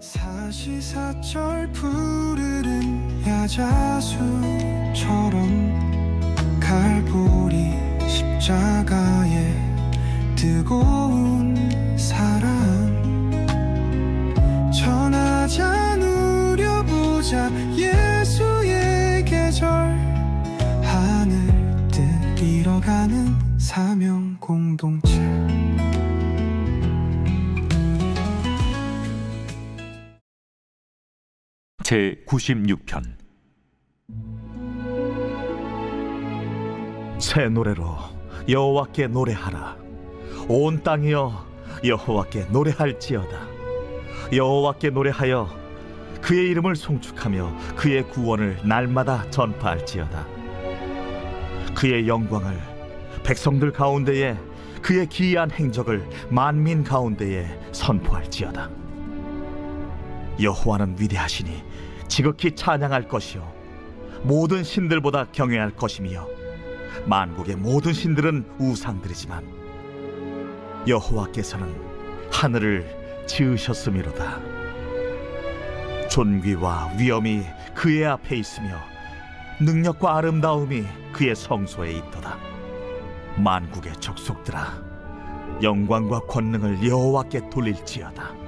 사시사철 푸르른 야자수처럼 갈보리 십자가에 뜨거운 사랑. 전하자 누려보자 예수의 계절. 하늘 뜻 잃어가는 사명 공동체 제 96편. 새 노래로 여호와께 노래하라. 온 땅이여 여호와께 노래할지어다. 여호와께 노래하여 그의 이름을 송축하며 그의 구원을 날마다 전파할지어다. 그의 영광을 백성들 가운데에 그의 기이한 행적을 만민 가운데에 선포할지어다 여호와는 위대하시니 지극히 찬양할 것이요. 모든 신들보다 경외할 것이며 만국의 모든 신들은 우상들이지만 여호와께서는 하늘을 지으셨음이로다. 존귀와 위엄이 그의 앞에 있으며 능력과 아름다움이 그의 성소에 있도다. 만국의 족속들아 영광과 권능을 여호와께 돌릴지어다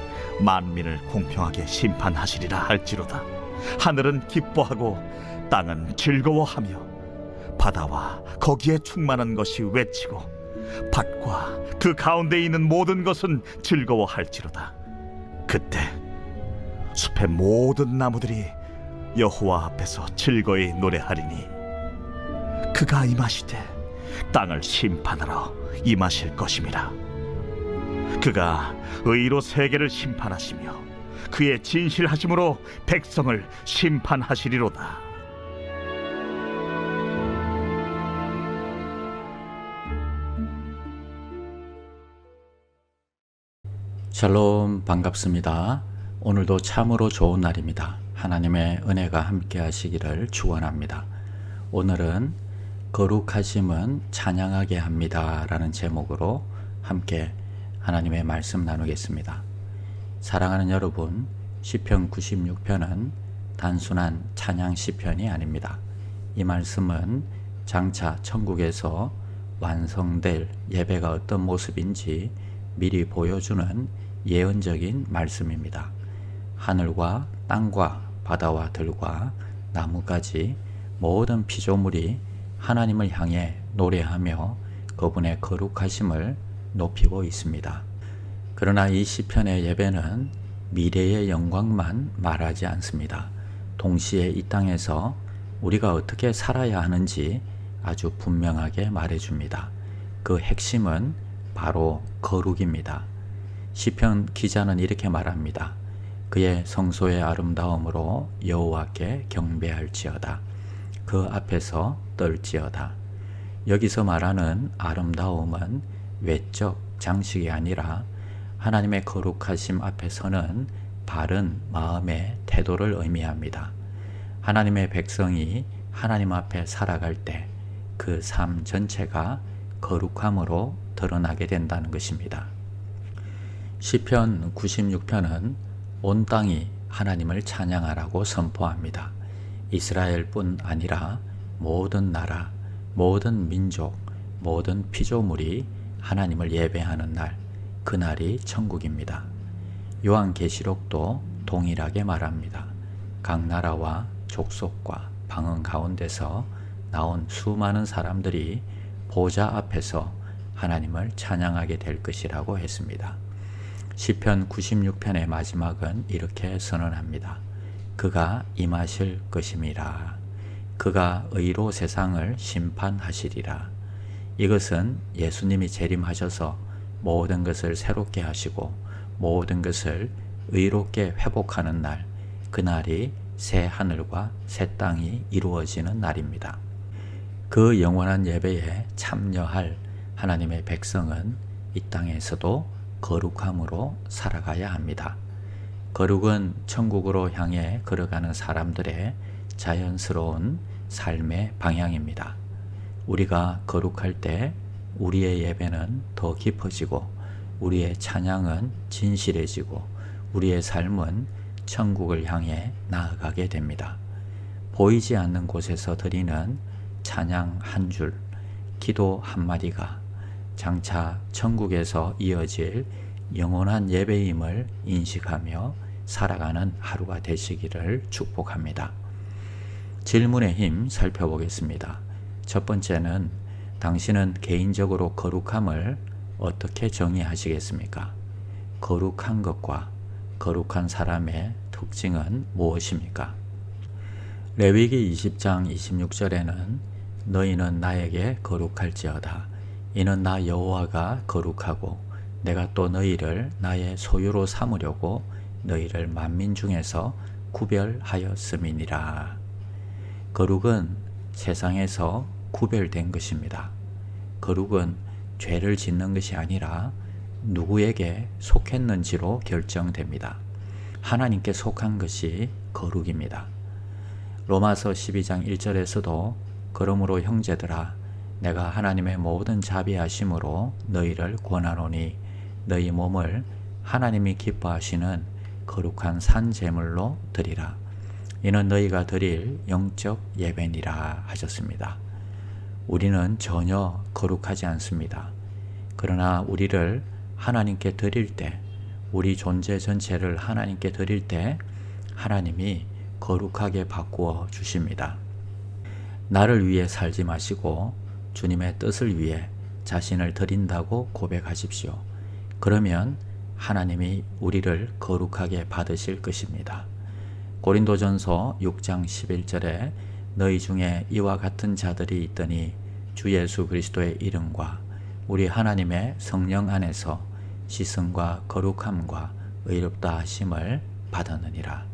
만민을 공평하게 심판하시리라 할지로다. 하늘은 기뻐하고 땅은 즐거워하며 바다와 거기에 충만한 것이 외치고 밭과 그 가운데 있는 모든 것은 즐거워할지로다. 그때 숲의 모든 나무들이 여호와 앞에서 즐거이 노래하리니 그가 임하시되 땅을 심판하러 임하실 것임이라 그가 의로 세계를 심판하시며 그의 진실하심으로 백성을 심판하시리로다. 샬롬 반갑습니다. 오늘도 참으로 좋은 날입니다. 하나님의 은혜가 함께 하시기를 축원합니다. 오늘은 거룩하심은 찬양하게 합니다. 라는 제목으로 함께 하나님의 말씀 나누겠습니다. 사랑하는 여러분, 시편 96편은 단순한 찬양 시편이 아닙니다. 이 말씀은 장차 천국에서 완성될 예배가 어떤 모습인지 미리 보여주는 예언적인 말씀입니다. 하늘과 땅과 바다와 들과 나무까지 모든 피조물이 하나님을 향해 노래하며 그분의 거룩하심을 높이고 있습니다. 그러나 이 시편의 예배는 미래의 영광만 말하지 않습니다. 동시에 이 땅에서 우리가 어떻게 살아야 하는지 아주 분명하게 말해줍니다. 그 핵심은 바로 거룩입니다. 시편 기자는 이렇게 말합니다. 그의 성소의 아름다움으로 여호와께 경배할지어다. 그 앞에서 떨지어다. 여기서 말하는 아름다움은 외적 장식이 아니라 하나님의 거룩하심 앞에 서는 바른 마음의 태도를 의미합니다. 하나님의 백성이 하나님 앞에 살아갈 때 그 삶 전체가 거룩함으로 드러나게 된다는 것입니다. 시편 96편은 온 땅이 하나님을 찬양하라고 선포합니다. 이스라엘뿐 아니라 모든 나라, 모든 민족, 모든 피조물이 하나님을 예배하는 날, 그날이 천국입니다. 요한계시록도 동일하게 말합니다. 각 나라와 족속과 방언 가운데서 나온 수많은 사람들이 보좌 앞에서 하나님을 찬양하게 될 것이라고 했습니다. 시편 96편의 마지막은 이렇게 선언합니다. 그가 임하실 것임이라. 그가 의로 세상을 심판하시리라. 이것은 예수님이 재림하셔서 모든 것을 새롭게 하시고 모든 것을 의롭게 회복하는 날, 그날이 새 하늘과 새 땅이 이루어지는 날입니다. 그 영원한 예배에 참여할 하나님의 백성은 이 땅에서도 거룩함으로 살아가야 합니다. 거룩은 천국으로 향해 걸어가는 사람들의 자연스러운 삶의 방향입니다. 우리가 거룩할 때 우리의 예배는 더 깊어지고 우리의 찬양은 진실해지고 우리의 삶은 천국을 향해 나아가게 됩니다. 보이지 않는 곳에서 드리는 찬양 한 줄, 기도 한 마디가 장차 천국에서 이어질 영원한 예배임을 인식하며 살아가는 하루가 되시기를 축복합니다. 질문의 힘 살펴보겠습니다. 첫 번째는 당신은 개인적으로 거룩함을 어떻게 정의하시겠습니까? 거룩한 것과 거룩한 사람의 특징은 무엇입니까? 레위기 20장 26절에는 너희는 나에게 거룩할지어다. 이는 나 여호와가 거룩하고 내가 또 너희를 나의 소유로 삼으려고 너희를 만민 중에서 구별하였음이니라. 거룩은 세상에서 구별된 것입니다. 거룩은 죄를 짓는 것이 아니라 누구에게 속했는지로 결정됩니다. 하나님께 속한 것이 거룩입니다. 로마서 12장 1절에서도 그러므로 형제들아 내가 하나님의 모든 자비하심으로 너희를 권하노니 너희 몸을 하나님이 기뻐하시는 거룩한 산 제물로 드리라 이는 너희가 드릴 영적 예배니라 하셨습니다. 우리는 전혀 거룩하지 않습니다. 그러나 우리를 하나님께 드릴 때, 우리 존재 전체를 하나님께 드릴 때, 하나님이 거룩하게 바꾸어 주십니다. 나를 위해 살지 마시고 주님의 뜻을 위해 자신을 드린다고 고백하십시오. 그러면 하나님이 우리를 거룩하게 받으실 것입니다. 고린도전서 6장 11절에 너희 중에 이와 같은 자들이 있더니 주 예수 그리스도의 이름과 우리 하나님의 성령 안에서 시승과 거룩함과 의롭다 하심을 받았느니라.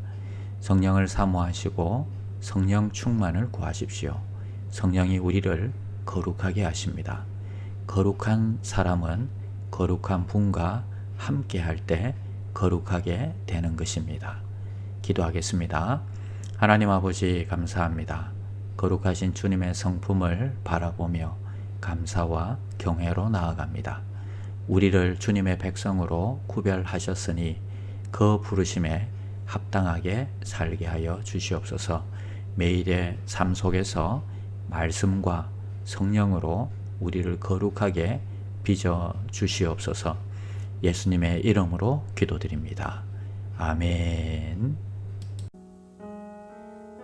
성령을 사모하시고 성령 충만을 구하십시오. 성령이 우리를 거룩하게 하십니다. 거룩한 사람은 거룩한 분과 함께 할 때 거룩하게 되는 것입니다. 기도하겠습니다. 하나님 아버지 감사합니다. 거룩하신 주님의 성품을 바라보며 감사와 경외로 나아갑니다. 우리를 주님의 백성으로 구별하셨으니 그 부르심에 합당하게 살게 하여 주시옵소서 매일의 삶 속에서 말씀과 성령으로 우리를 거룩하게 빚어 주시옵소서 예수님의 이름으로 기도드립니다. 아멘.